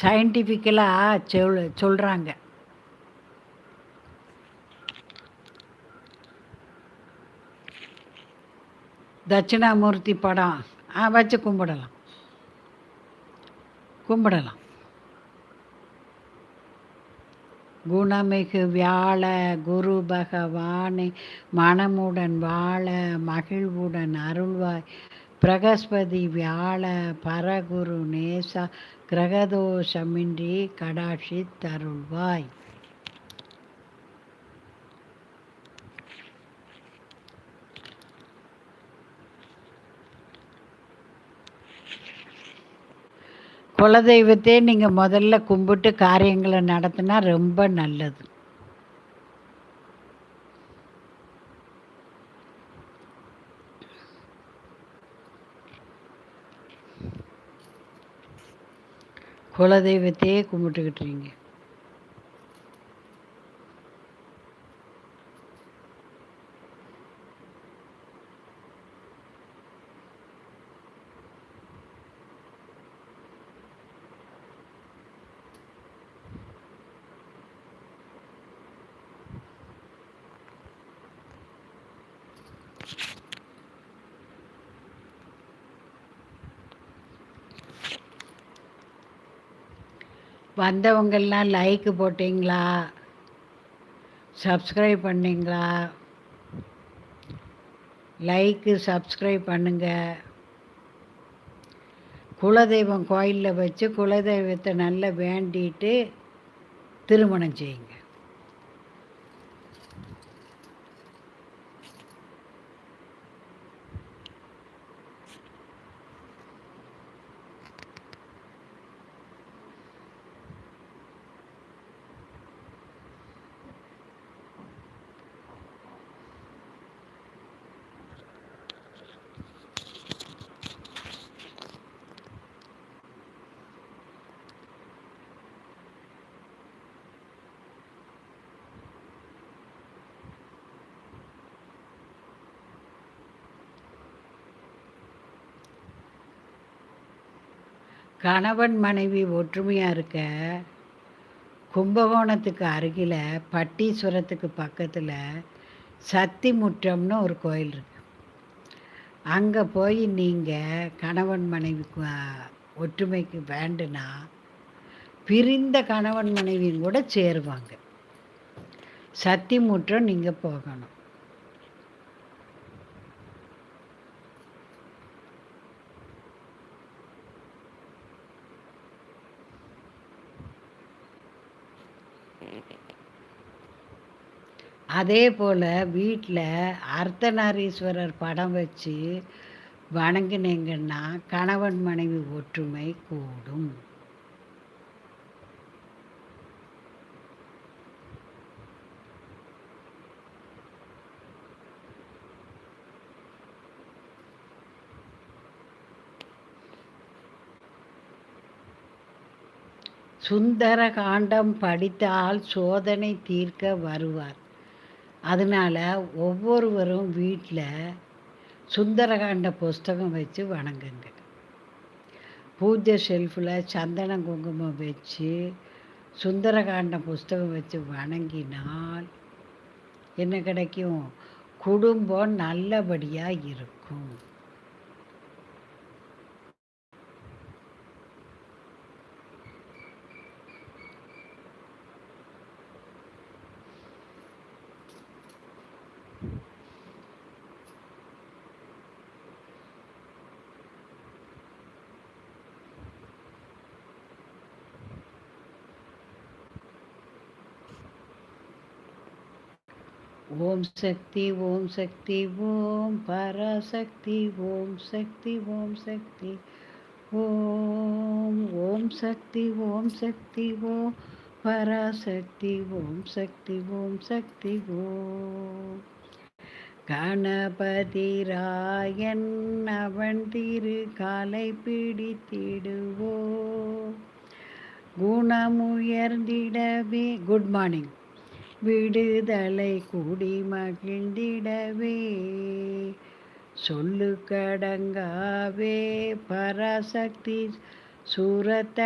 சயின்டிஃபிக்கலாக சொல் சொல்கிறாங்க தட்சிணாமூர்த்தி படம். ஆ வச்சு கும்பிடலாம். கும்பிடலாம். குணமிகு வியாழ குரு பகவானை மனமுடன் வாழ மகிழ்வுடன் அருள்வாய். பிரகஸ்பதி வியாழ பரகுரு நேசா கிரகதோஷமின்றி கடாட்சி தருள்வாய். குலதெய்வத்தையே நீங்கள் முதல்ல கும்பிட்டு காரியங்களை நடத்தினா ரொம்ப நல்லது. குலதெய்வத்தையே கும்பிட்டுக்கிட்டுறீங்க வந்தவங்கெல்லாம் லைக்கு போட்டிங்களா? சப்ஸ்கிரைப் பண்ணிங்களா? லைக்கு சப்ஸ்கிரைப் பண்ணுங்க. குலதெய்வம் கோயிலில் வச்சு குலதெய்வத்தை நல்லா வேண்டிட்டு திருமணம் செய்யுங்க. கணவன் மனைவி ஒற்றுமையாக இருக்க கும்பகோணத்துக்கு அருகில் பட்டீஸ்வரத்துக்கு பக்கத்தில் சத்தி முற்றம்னு ஒரு கோயில் இருக்கு. அங்கே போய் நீங்கள் கணவன் மனைவிக்கு ஒற்றுமைக்கு வேண்டுனா பிரிந்த கணவன் மனைவியும் கூட சேருவாங்க. சத்தி முற்றம் நீங்கள் போகணும். அதே போல் வீட்டில் அர்த்தநாரீஸ்வரர் படம் வச்சு வணங்கினீங்கன்னா கணவன் மனைவி ஒற்றுமை கூடும். சுந்தர காண்டம் படித்தால் சோதனை தீர்க்க வருவார். அதனால் ஒவ்வொருவரும் வீட்டில் சுந்தரகாண்ட புஸ்தகம் வச்சு வணங்குங்க. பூஜை ஷெல்ஃபில் சந்தன குங்குமம் வச்சு சுந்தரகாண்ட புஸ்தகம் வச்சு வணங்கினால் என்ன கிடைக்கும்? குடும்பம் நல்லபடியாக இருக்கும். ஓம் சக்தி ஓம் சக்தி ஓம் பராசக்தி ஓம் சக்தி ஓம் சக்தி. ஓம் ஓம் சக்தி ஓம் சக்தி ஓம் பராசக்தி ஓம் சக்தி ஓம் சக்தி ஓம். கணபதி ராயன் அவன் திரு காலை பிடித்திடுவோ குணமுயர்ந்திடவே குட் மார்னிங். விடுதலை குடி மகிழ்ந்திடவே. சொல்லு கடங்காவே பராசக்தி சூரத்த